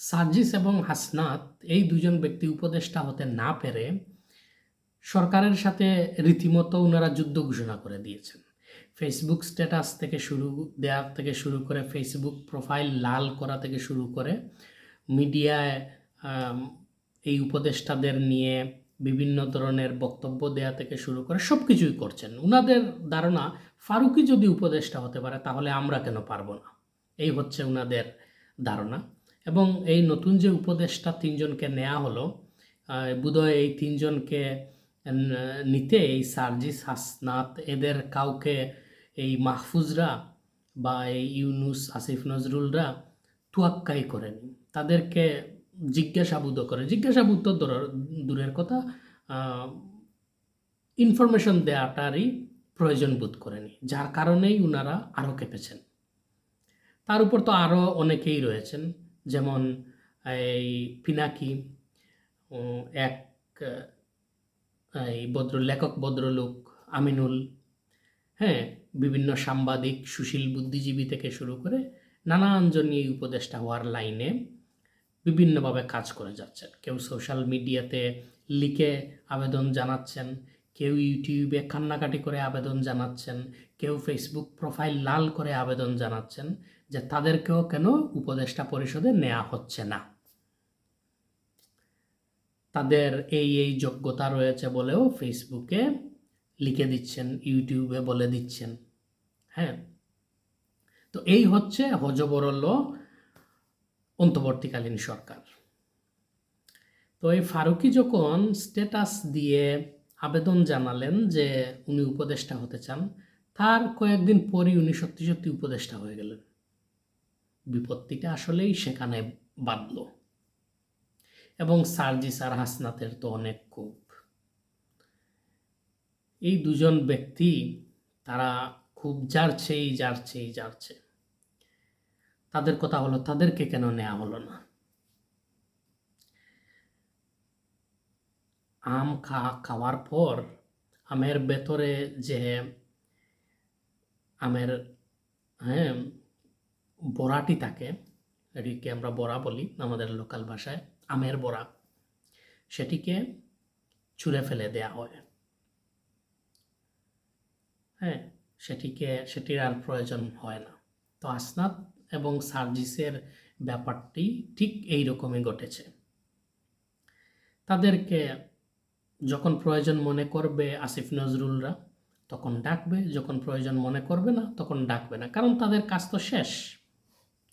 সার্জিস এবং হাসনাত এই দুজন ব্যক্তি উপদেষ্টা হতে না পেরে সরকারের সাথে রীতিমতো ওনারা যুদ্ধ ঘোষণা করে দিয়েছেন। ফেসবুক স্ট্যাটাস থেকে শুরু দেওয়ার থেকে শুরু করে ফেসবুক প্রোফাইল লাল করা থেকে শুরু করে মিডিয়ায় এই উপদেষ্টাদের নিয়ে বিভিন্ন ধরনের বক্তব্য দেয়া থেকে শুরু করে সব কিছুই করছেন। ওনাদের ধারণা, ফারুকি যদি উপদেষ্টা হতে পারে তাহলে আমরা কেন পারব না? এই হচ্ছে ওনাদের ধারণা। এবং এই নতুন যে উপদেষ্টা তিনজনকে নেওয়া হলো বোধহয় এই তিনজনকে নিতে এই সার্জিস হাসনাত, এদের কাউকে এই মাহফুজরা বা এই ইউনুস, আসিফ নজরুলরা তুয়াক্কাই করেনি। তাদেরকে জিজ্ঞাসাবুদ করে। জিজ্ঞাসাবুদ তো দূরের কথা ইনফরমেশন দেওয়াটারই প্রয়োজন বোধ করেনি, যার কারণেই উনারা আরও কেঁপেছেন। তার উপর তো আরও অনেকেই রয়েছেন। যেমন, এই পিনাকি এক, এই ভদ্র লেখক ভদ্রলোক আমিনুল হ্যাঁ বিভিন্ন সাংবাদিক, সুশীল বুদ্ধিজীবী থেকে শুরু করে নানানজন এই উপদেষ্টা হওয়ার লাইনে বিভিন্নভাবে কাজ করে যাচ্ছেন। কেউ সোশ্যাল মিডিয়াতে লিখে আবেদন জানাচ্ছেন, কেউ ইউটিউবে কান্নাকাটি করে আবেদন জানাচ্ছেন, কেউ ফেসবুক প্রোফাইল লাল করে আবেদন জানাচ্ছেন যে তাদেরকেও কেন উপদেষ্টা পরিষদে নেওয়া হচ্ছে না? তাদের এই এই যোগ্যতা রয়েছে বলেও ফেসবুকে লিখে দিচ্ছেন ইউটিউবে বলে দিচ্ছেন। হ্যাঁ? তো এই হচ্ছে হজবরল অন্তর্বর্তীকালীন সরকার। তো এই ফারুকি যখন স্ট্যাটাস দিয়ে আবেদন জানালেন যে উনি উপদেষ্টা হতে চান, তার কয়েকদিন পরই উনি সত্যি সত্যি উপদেষ্টা হয়ে গেলেন। বিপত্তিটা আসলেই সেখানে বাঁধল। এবং সার্জিস আর হাসনাতের তো অনেক খুব এই দুজন ব্যক্তি, তারা খুব জারছেই জারছেই জারছে। তাদের কথা হলো, তাদেরকে কেন নেওয়া হলো না? আম খা, খাওয়ার পর আমের ভেতরে যে আমের হ্যাঁ বড়াটি থাকে, এটিকে আমরা বড়া বলি আমাদের লোকাল ভাষায়, আমের বড়া সেটিকে ছুঁড়ে ফেলে দেয়া হয়। হ্যাঁ সেটিকে, সেটির আর প্রয়োজন হয় না। তো আসনাত এবং সার্জিসের ব্যাপারটি ঠিক এই রকমই ঘটেছে। তাদেরকে যখন প্রয়োজন মনে করবে আসিফ নজরুলরা, তখন ডাকবে, যখন প্রয়োজন মনে করবে না, তখন ডাকবে না। কারণ তাদের কাজ তো শেষ।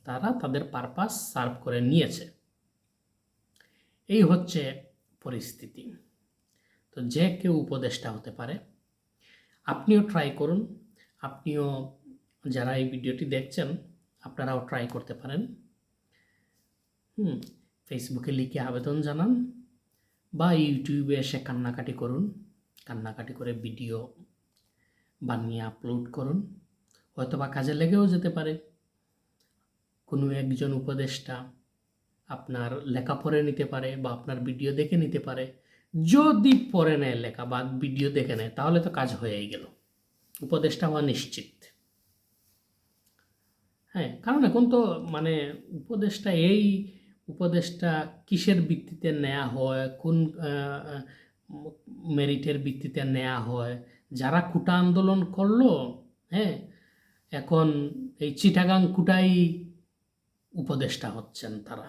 তারা তাদের পারপাস সার্ভ করে নিয়েছে। এই হচ্ছে পরিস্থিতি। তো যে কেউ উপদেষ্টা হতে পারে, আপনিও ট্রাই করুন। আপনিও যারা এই ভিডিওটি দেখছেন, আপনারাও ট্রাই করতে পারেন। হুম ফেসবুকে লিখে আবেদন জানান বা ইউটিউবে এসে কান্নাকাটি করুন। কান্নাকাটি করে ভিডিও বানিয়ে আপলোড করুন। হয়তো বা কাজে লেগেও যেতে পারে। কোনো একজন উপদেষ্টা আপনার লেখা পড়ে নিতে পারে বা আপনার ভিডিও দেখে নিতে পারে। যদি পড়ে নেয় লেখা বা ভিডিও দেখে নেয়, তাহলে তো কাজ হয়েই গেল। উপদেষ্টা হওয়া নিশ্চিত। হ্যাঁ কারণ এখন তো মানে উপদেষ্টা এই উপদেষ্টা কিসের ভিত্তিতে নেওয়া হয়, কোন মেরিটের ভিত্তিতে নেওয়া হয়, যারা কুটা আন্দোলন করল হ্যাঁ এখন এই চিটাগাং কুটাই উপদেষ্টা হচ্ছেন তারা।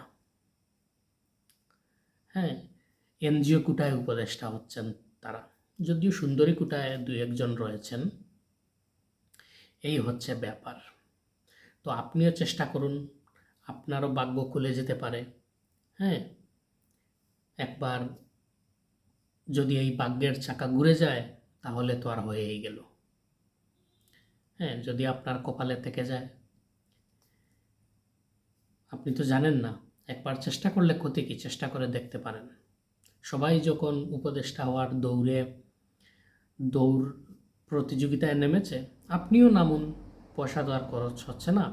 হ্যাঁ এনজিও কুটায় উপদেষ্টা হচ্ছেন তারা। যদিও সুন্দরী কুটায় দু একজন রয়েছেন, এই হচ্ছে ব্যাপার। তো আপনিও চেষ্টা করুন, আপনারও ভাগ্য খুলে যেতে পারে। হ্যাঁ একবার যদি এই ভাগ্যের চাকা ঘুরে যায়, তাহলে তো আর হয়েই গেল। হ্যাঁ যদি আপনার কপালে থেকে যায় আপনি তো জানেন না, একবার চেষ্টা করলে ক্ষতি কী? চেষ্টা করে দেখতে পারেন। সবাই যখন উপদেষ্টা হওয়ার দৌড়ে, দৌড় প্রতিযোগিতায় নেমেছে, আপনিও নামুন, পয়সা তো আর খরচ হচ্ছে না।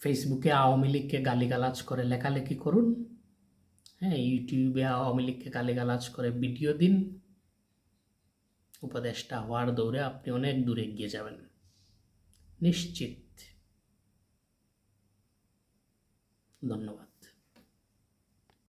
ফেসবুকে আওয়ামী লীগকে গালিগালাজ করে লেখালেখি করুন। হ্যাঁ ইউটিউবে আওয়ামী লীগকে গালিগালাজ করে ভিডিও দিন। উপদেষ্টা হওয়ার দৌড়ে আপনি অনেক দূরে এগিয়ে যাবেন। নিশ্চিত। ধন্যবাদ।